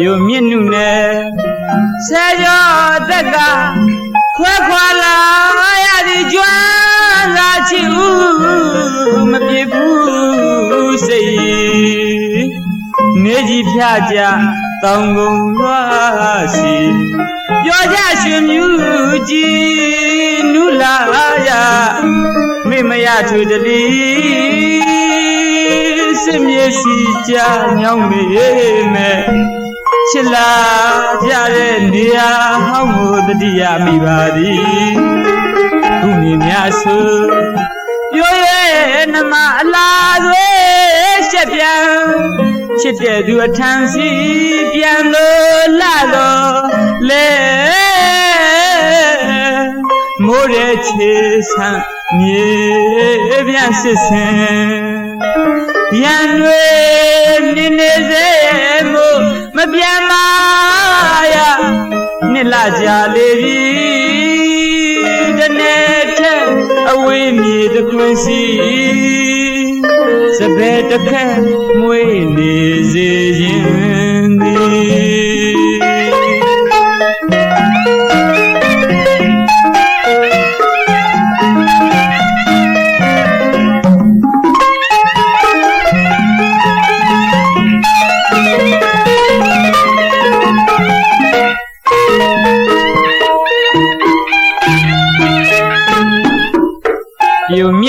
ယိုမြင့်နုနဲ့ဆယ်ကျော်တက်ကခွဲခွာလာရသည်ကြွမ်းလာချီဦးမပြေဘူးစိတ်နေကြီးဖြာကြတောင်ကုန်လွားစီပြောကြရွှေမြူကြည်နုလာရမေမရထွေတလီစစ်မြေစီကြညောင်းမေမဲ့ ချစ်လာကြတဲ့နေရာဟောင်းကိုတတိယမိပါသည်ခုမြင်များဆိုပြောရဲ့နမအလားသွေးရှက်ပြန်ချစ်တဲ့သူအထမ်းစီပြန်လို့လာတော့လေမိုးရဲ့ချေဆန်းမြေပြန်စစ်စင်ရန်တွေနေနေစေမို့မ ပြန်မာရနှစ်လကြာလေပြီတနေ့ထက်အဝေးမြေတစ်ခွင်စီစပယ်တစ်ခက်မွေးနေစေခြင်း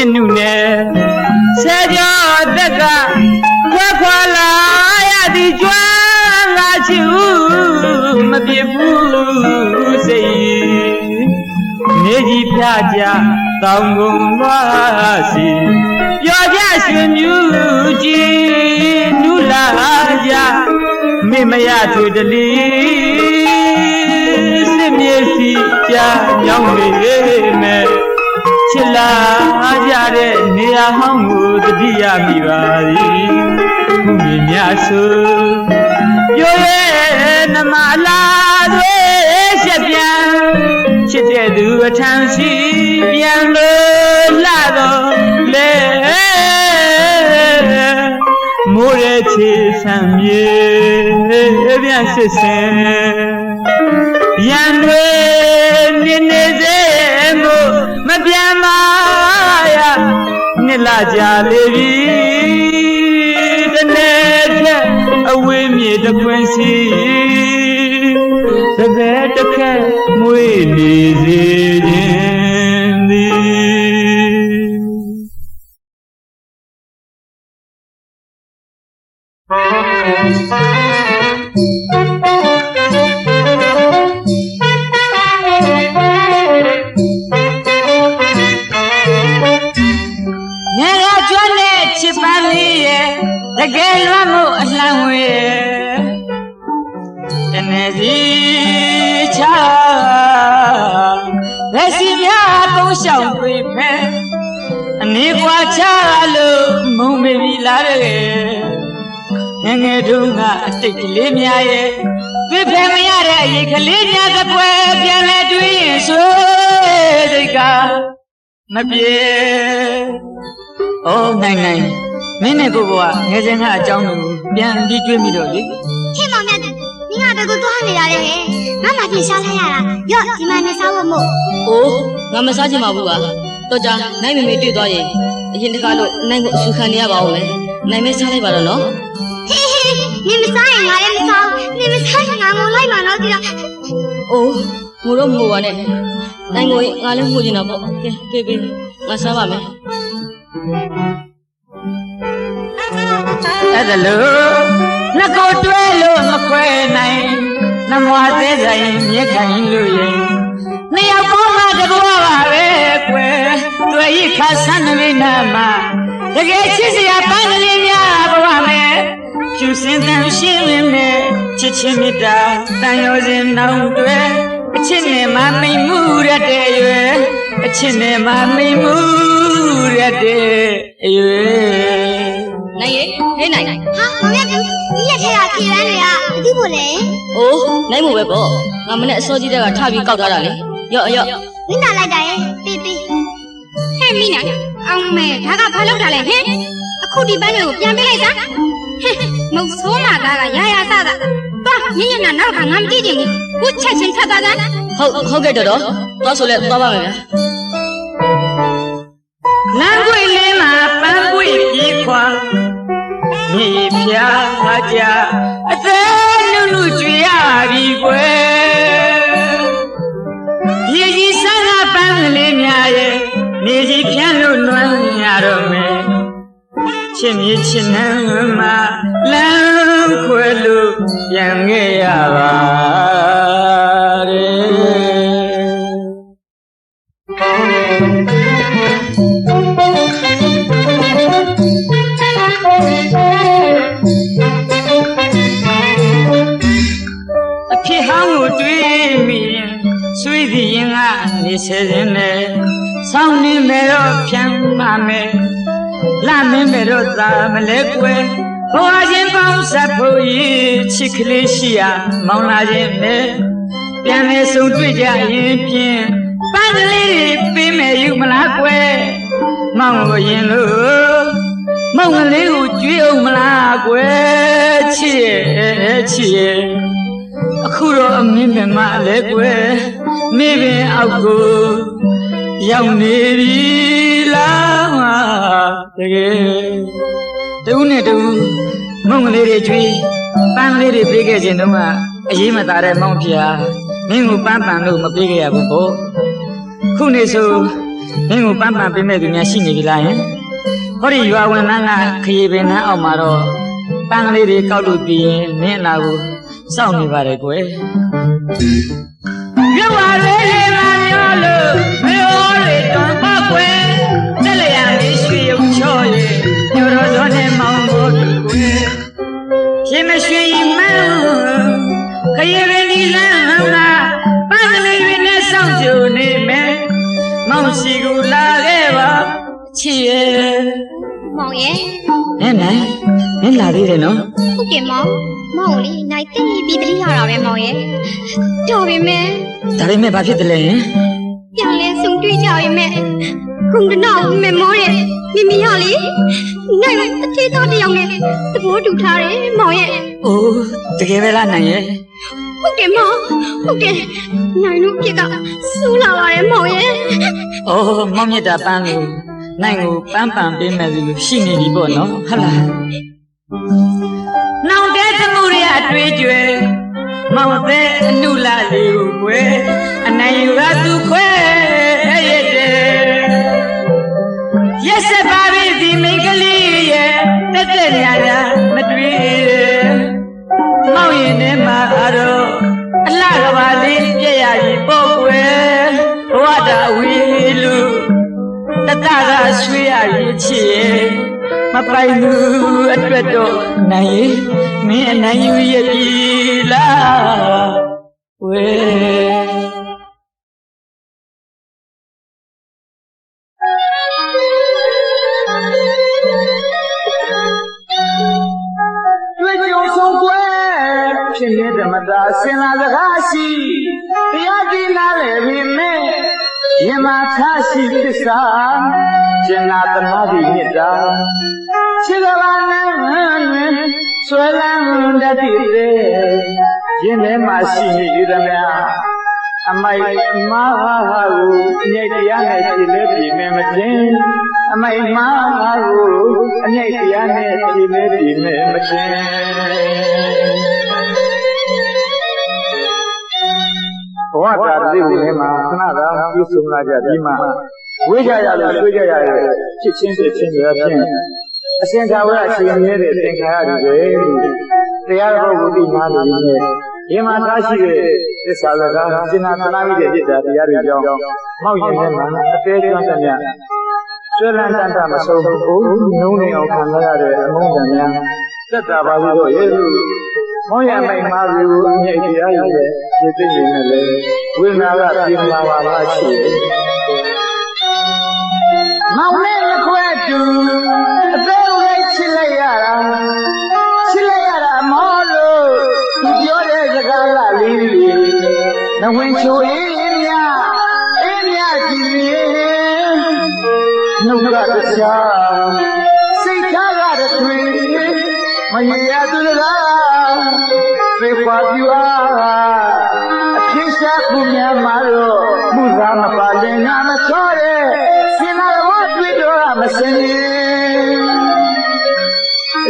သည်ပြိုမြင့်နုနဲ့ဆယ်ကျော်တက်ကခွဲခွာလာရသည်ကြွမ်းလာချီဦးမပြေဘူးစိတ်နေကြီးဖြာကြတောင်ကုန်လွားစီပြောကြရွှေမြူကြည်နုလာကြမေမရထွေတလီစစ်မြေစီကြညောင်းမေမဲ့ချစ်လာ ကြတဲ့နေရာဟောင်းကိုတတိယမိပါသည်ခုမြင်များဆိုပြောရဲ့နမလာသွေးရှက်ပြန်ချစ်တဲ့သူအထမ်းစီပြန်လို့လာတော့လေမိုးရဲ့ချေဆံမြေပြန်စစ်စင်ရန်တွေ နှစ်လကြာလေပြီတနေ့ထက်အဝေးမြေတစ်ခွင်စီတကယ်တစ်ခက်မွေးနေစေ ချစ်ပန်းလေးရဲ့တကယ်လွမ်းမှုအလှမ်းဝေရဲ့တနေ့စီချာဘယ်စီများပုံးရှောင်တွေ့ဖဲအနေကွာချလို့မုံမေပြီလားတဲ့ငယ်ငယ်တုန်းကအတိတ်ကလေးများရဲ့တွေ့ဖဲမရတဲ့အရေးကလေးများသပွဲပြန်လဲတွေ့ရင်ဆိုစိတ်ကမပြေ။ အော်နိုင်နိုင်မင်းနဲ့ကိုကငယ်စဉ်ကအကြောင်းကိုပြန်ပြီးတွေးမိတော့လေဟဲ့မောင်မြတ်သူမင်းကတကူသွားနေတာလေဟဲ့ငါမှပြင်ရှားလိုက်ရတာရော့ဒီမှာနေစားဖို့မို့။အိုးငါမစားချင်ပါဘူးကွာ။တော့ကြာနိုင်မေမေတွေ့သွားရင်အရင်တကားလို့နိုင်ကိုအဆူခံနေရပါဦးမယ်။နိုင်မဲစားလိုက်ပါတော့နော်ဟေးဟေးနင်မစားရင်ငါလည်းမစားဘူးနင်မစားရင်ငါငိုလိုက်မှာတော့ဒီတော့။အိုးငိုတော့ငိုပါနဲ့။နိုင်ကိုငါလည်းငိုချင်တာပေါ့။ကဲပြေးပြေးငါစားပါမယ်။ အဲ့ဒါလို့နှစ်ကိုတွဲလို့မခွဲနိုင်နမွားသေးဆိုင်မြက်ခိုင်လို့ရင်နှစ်ယောက်ပေါင်းမှတကွာပါပဲကွယ်တွေ့ရခါဆန်းနေနာမှာတကယ်ချစ်စရာပန်းကလေးများဘဝမဲ့ကျူစင်တန်ရှင်းဝင်မဲ့ချစ်ချင်းမြတ်တာတန်ရောစဉ်နောင်တွဲအချစ်နဲ့မမိန်မှုရတဲ့ရွယ်အချစ်နဲ့မမိန်မှု ရတဲ့အရွယ်။နိုင်ရေဟဲ့နိုင်ဟာမောင်မြတ်သူဒီရက်ထဲကခြေပန်းတွေကဘာလို့ဖို့လဲ။အိုးနိုင်မို့ပဲပေါ့။ငါမနဲ့အစောကြီးတက်ကထပြီးကောက်ထားတာလေ။ရော့ရော့မင်းသာလိုက်တာရဲ့တီးတီးဟဲ့မိနာအောင်မဲဒါကဘာလုပ်တာလဲဟဲ့အခုဒီပန်းတွေကိုပြန်ပေးလိုက်တာဟဲ့မုတ်ဆိုးမကားကရာရာစတာသွားညညနာနောက်ကငါမကြည့်ချင်ဘူးခုချက်ချင်းထပ်သွားစမ်းဟုတ်ဟုတ်ကဲ့တော်တော်သွားဆိုလဲသွားပါမယ်ဗျာ လမ်းကွေလင်းမှာပန်းကွေပြေးခွာမြေဖြာကြအသေးနုနုကြွေရပြီကွယ်ရေကြီးဆန်းကပန်းကလေးများရဲ့နေကြီးဖြန်းလို့နွမ်းရတော့မယ်ချစ်မြေချစ်နှမ်းမှာလမ်းခွဲလို့ပြန်ခဲ့ရပါ ကနေဆဲရင်နဲ့ဆောင်းနေမယ်တော့ဖြန်းပါမယ်လာမင်းမယ်တော့သာမလဲကွယ်ဘဝချင်းပေါင်းဆက်ဖို့ရချစ်ကလေးရှိရမောင်လာခြင်းနဲ့ပြန်လေဆုံတွေ့ကြရင်ဖြင့်ပန်းကလေးတွေပေးမယ်ယူမလားကွယ်မောင်ကိုရင်လို့မောင်ကလေးကိုကြွေးအောင်မလားကွယ်ချစ်ရဲ့ချစ်ရဲ့ အခုတော့အမင်းမမလည်းကွယ်မိပင်အောက်ကိုရောက်နေပြီလားငါတကယ်တူနဲ့တူမုံကလေးတွေကျွေးပန်းလေးတွေပေးခဲ့ခြင်းတုန်းကအရေးမသာတဲ့မောင်ဖျားမင်းကိုပန်းပန်လို့မပေးခဲ့ရဘူးပေါ့ခုနေဆိုမင်းကိုပန်းပန်ပေးမဲ့သူများရှိနေပြီလားယင်ဟောဒီရွာဝင်နှန်းကခရီးပင်နှန်းအောက်မှာတော့ပန်းကလေးတွေကောက်လို့ပြီးရင်မင်းအနာကို စောင့်နေပါတယ်ကွယ်ရွာလေးလေးမမျောလို့မျိုးလေးတွန်ပေါက်ကွယ်တက်လျာလေးရွှေရုံချော်ရဲ့ညိုတော်စောနဲ့မောင်ဖို့ကွယ်ရှင်မရွှေရင်မန်းခရီးရင်းဒီလမ်းဟာပန်းကလေးတွေနဲ့စောင့်ကြိုနေမယ်မောင်စီကူလာခဲ့ပါချစ်ရဲ့မောင်ရဲ့နဲ့နဲ့မင်းလာသေးတယ်နော်ဟုတ်ကဲ့မောင်မောင်လေး နိုင်သိပြီးတတိရတာပဲမောင်ရဲ့တော်ပြီမဲ့ဒါပေမဲ့ဘာဖြစ်တယ်လဲဟင်ပြန်လဲဆုံတွေ့ကြပြီမဲ့ခုံကနောက်မေမောတဲ့မိမိရလေနိုင်အသေးသားတစ်ယောက်နဲ့သဘောတူထားတယ်မောင်ရဲ့။အိုးတကယ်ပဲလားနိုင်ရဲ့ဟုတ်တယ်မောင်ဟုတ်တယ်နိုင်တို့ပြက်ကစူးလာပါတယ်မောင်ရဲ့။အိုးမောင်မြတ်တာပန်းကိုနိုင်ကိုပန်းပန်ပေးမယ်သူရှိနေပြီပေါ့နော်ဟုတ်လား။နောင်တဲ့သမှုတွေ အတွေ့အကြွယ်မောင်တဲ့အနုလာလေးကိုကွယ်အနိုင်ယူကသူခွဲရဲ့တဲ့ရက်စက်ပါပြီဒီမိန်းကလေးရဲ့တက်တက်ညာညာမတွေ့တဲ့မောင်ရင်ထဲမှာတော့အလှကဘာလေးပြည့်ရပြီပေါ့ကွယ်ဘဝတာဝီလူတတကဆွေးရရင်ချစ်ရဲ့မပိုင်ဘူးအတွက်တော့နိုင်ရင် မင်းအနိုင်ယူရပြီလားဝဲတွေ့ကြုံဆုံးကွယ်ဖြစ်နေတဲ့မတာစင်လာစကားရှိတရားကြည်နာလေပြီမဲ့ယမထားရှိသစ္စာကျင်နာသမာဓိမြတ်တာခြေကဘာနဲ့ ဆွဲလန်းတတ်တဲ့ရင်ထဲမှာရှိနေရသမျှအမိုက်မာဟာဟာကိုအငိတ်တရားနဲ့ဖြေလဲဖြေမယ်မတင်အမိုက်မာဟာကိုအငိတ်တရားနဲ့ဖြေလဲဖြေမယ်မတင်ဘဝတာတိဝိထဲမှာခဏသာပြုစုလာကြပြီးမှဝိကြရလို့တွေ့ကြရရဲ့ဖြစ်ချင်းဖြစ်ချင်းတွေအဖြစ် အရှင်သာဝရအရှင်မြဲတဲ့သင်္ခါရတွေပဲတရားတော်ကိုသိနာလို့နေဒီမှာထားရှိတဲ့သစ္စာစကားရှင်းနာသနာမိတဲ့ပြစ်တာတရားတွေကြောင့်မောက်ရင်ထဲမှာအသေးကျွမ်းသမျှဆွေလန်းတတ်တာမဆုံးဘူးနှုံးနေအောင်ခံရတဲ့အမုန်းတန်များသက်တာပါလို့ရဲ့လို့မောရမိတ်မာကိုအမြဲတရားရရဲ့ရှင်းသိနေတယ်လေဝိညာကပြေမာပါလားရှိတယ်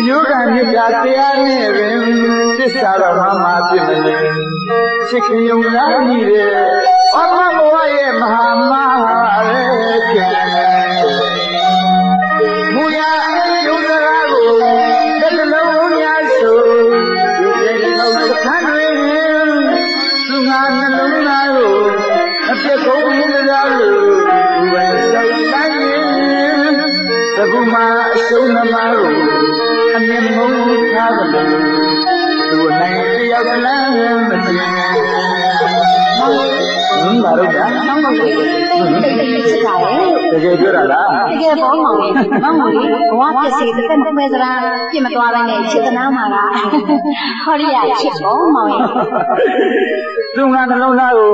ယုဂမြတ်တရားနဲ့ပင်သစ္စာတော်မှာမဖြစ်မနေချစ်ခင်ယုံနာမိတဲ့အမဘဝရဲ့မဟာမာရဲ့ကံမူ သူနိုင်တယောက်လမ်းမတင်ဟင်းပါတော့ဗျာမောင်မောင်လေးတိတ်တိတ်ချစ်တာရဲ့တကယ်ပြောတာလားတကယ်ပေါ့မောင်လေးမောင်မောင်လေးဘဝပစ္စည်းတစ်သက်မခွဲစရာပြစ်မသွားဘဲနဲ့ချစ်သနာမှာလားဟောရီယာချစ်ပေါ့မောင်ရဲ့သူငါနှလုံးသားကို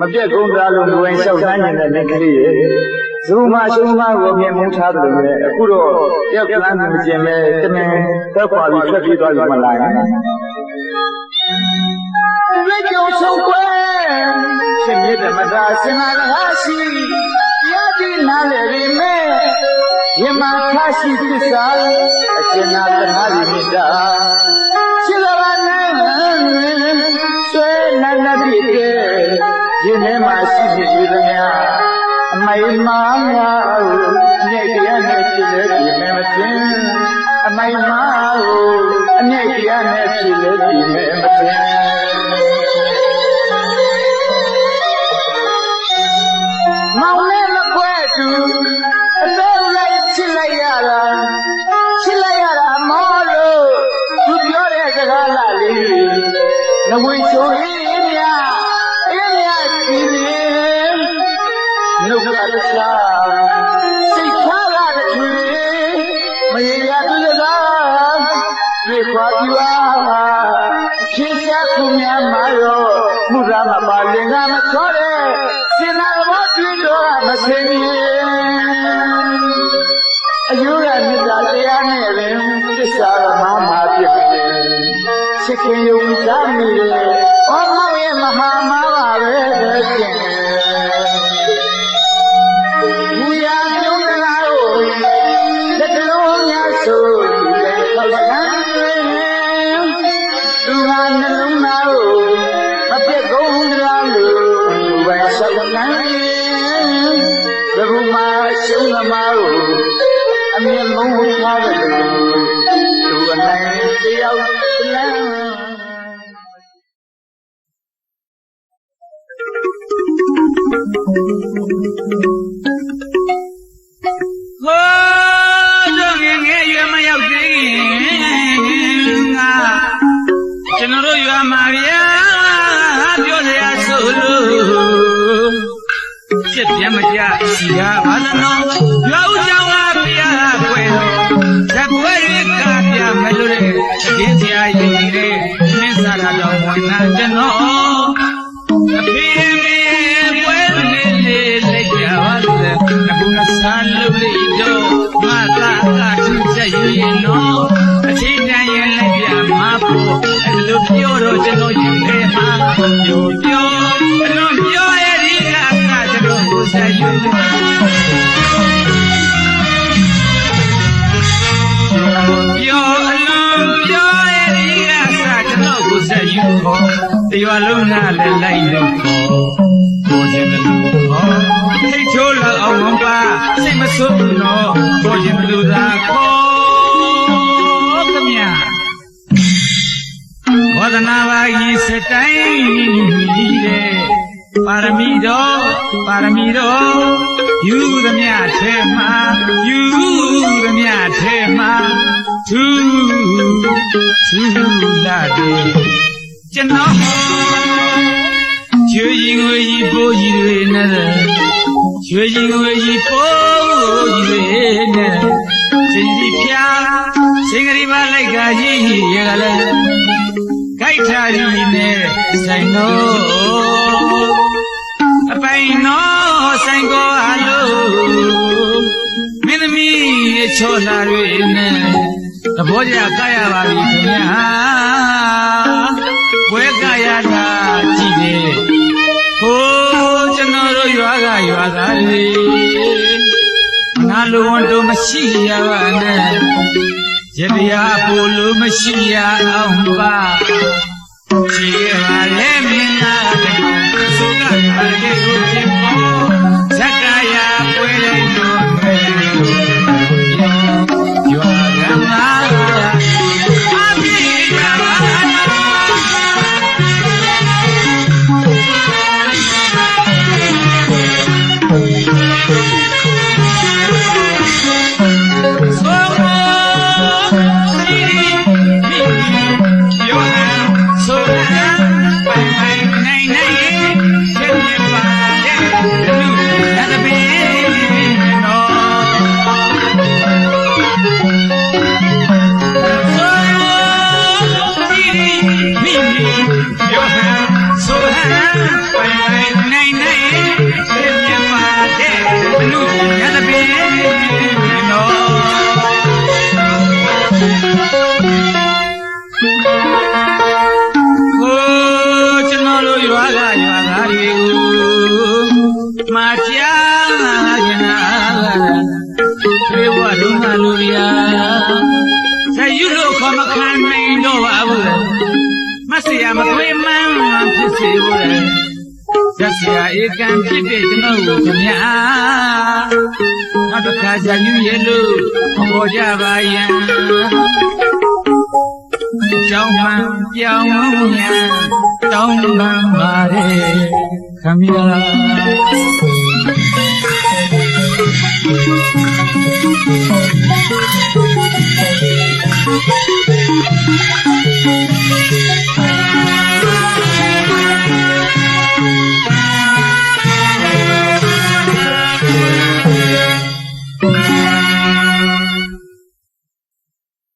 မပြတ်ကုန်သားလို့လူဝင်လျှောက်တန်းနေတဲ့မိန်းကလေးရဲ့ ဇုမရှုံးမကိုမြင်မှုထားတယ်လို့လေအခုတော့တယောက်ကလမ်းမကျင်ပဲတမင်သက်ခွာပြီးထွက်ပြေးသွားပြီမလားလက်ကြုံဆုံးကွယ်ရှင်ရတဲ့မသာစင်လာကားရှိရည်နာလေရီမဲယမခါရှိသစ္စာအရှင်နာတနာရီမြတ်တာရှိလဘာနဲ့ဆွဲနာနာပြည့်တဲ့ဒီထဲမှာရှိဖြစ်ပြီးသမျှအ မိုင်မာငါညိတ်တရားနဲ့ဖြစ်လေဒီမဲ့မသိအမိုင်မာကိုအညိတ်တရားနဲ့ဖြစ်လေဒီမဲ့မသိမော တော့မစင်ရင်အယုရမြတ်တရားနဲ့ပင်သစ္စာမမှာဖြစ်တယ်ချစ်ခင်ယုံကြမိတယ် မားကိုအမြင်မုန်းထားတယ်သူအနိုင်တယောက်လမ်းဟိုးတို့ငယ်ငယ်ရွယ်မရောက်သေးခင်ငါကျွန်တော်တို့ရွာမှာဗျာ ပြစ်ပြမကြစီရပါသနောရွာဦးကြောင့်ပါ ရွာလုံးကလည်းလိုက်လို့ခေါ်ကိုခြင်းတယ်လို့ခေါ်ထိတ်ချိုးလောက်အောင်မပါစိတ်မဆိုးဘူးနော်ကိုခြင်းတယ်လို့သာခေါ်ခမညာဝဒနာပါကြီးစတိုင်းကြီးတဲ့ပါရမီတော်ပါရမီတော်ယူသမျှထဲမှာယူသမျှထဲမှာသူသူလာတယ် ကျွန်တော်ကျွေးရင်ငွေကြီးပိုးကြီးတွေနဲ့ကျွေးရင်ငွေကြီးပိုးကြီးတွေနဲ့စင်ကြီးဖျားစင်္ဂရီပါလိုက်ကကြီးရေကလည်းခိုက်ထားကြီးနဲ့ဆိုင်တော့အပိုင်တော့ဆိုင်ကောအလို့မင်းသမီးချောလာတွေနဲ့သဘောကျကားရပါပြီခင်ဗျာ ရွာကရွာသားတွေမနာလိုဝန်တို့မရှိရပါနဲ့ရတရားပူလို့မရှိရအောင်ပါကြည့်ရပါလေ ခင်ဗျာနောက်တစ်ခါကြာယူရဲ့လို့ခေါ်ကြပါယံကြောင်းမှန်ပြောင်းရံတောင်းပန်ပါれခင်ဗျာ